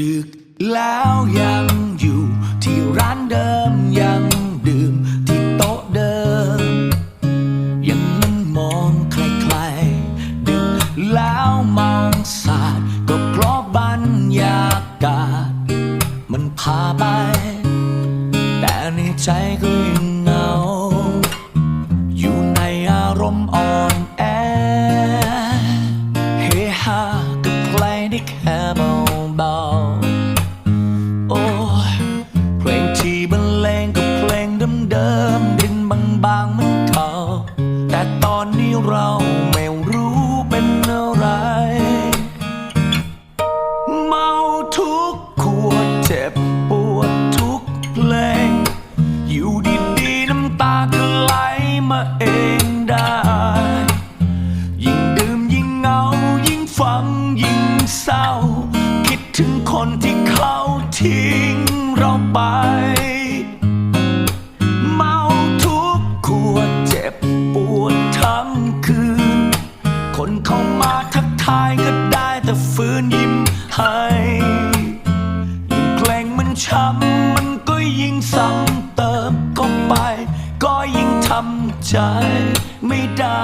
ดึกแล้วยังอยู่ ที่ร้านเดิมยังดื่ม ที่โต๊ะเดิม ยังนั่งมองใครๆดึกแล้วมองสาดก็เพราะบรรยากาศ มันพาไป แต่ในใจก็ยัง เราไม่รู้เป็นอะไร เมาทุกขวดเจ็บปวดทุกเพลง อยู่ดีๆน้ำตาก็ไหลมาเองได้ ยิ่งดื่มยิ่งเหงา ยิ่งฟังยิ่งเศร้า คิดถึงคนที่เขาทิ้งเราไป ช้ำมันก็ยิ่งซ้ำเติมเข้าไป ก็ยิ่งทำใจไม่ได้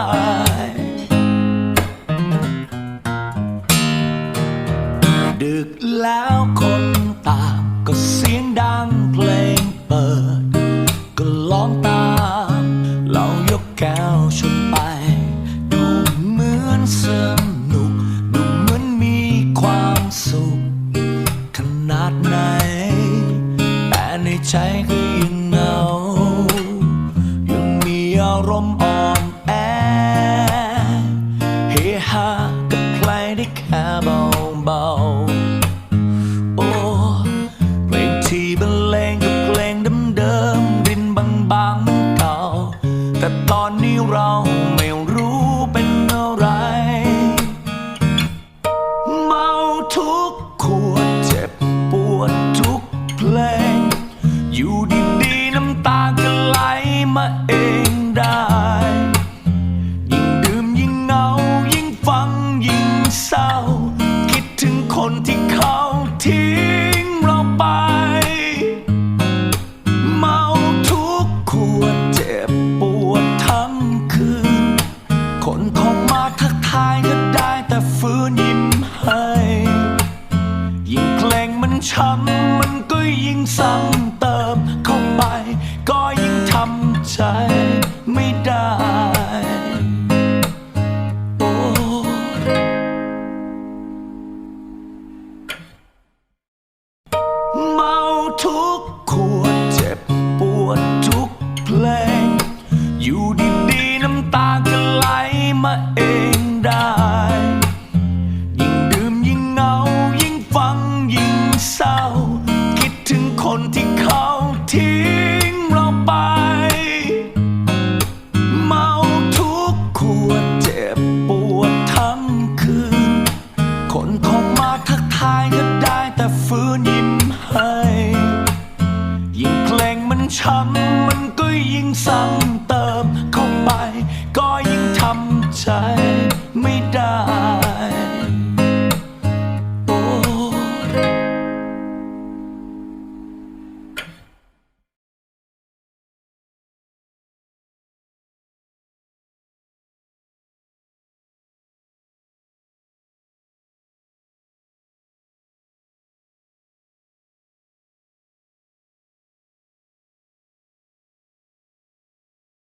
ดึกแล้วคน ใจก็ยังเหงายังมีอารมณ์ ก็ยิ่งทำใจไม่ได้โอ้เมาทุกขวดเจ็บปวดทุกเพล เข้ามาทักทายก็ได้แต่ฟื้นยิ้มให้ ยิ่งเกลงมันช้ำมันก็ยิ่งซ้ำเติมเข้าไป ก็ยิ่งทำใจไม่ได้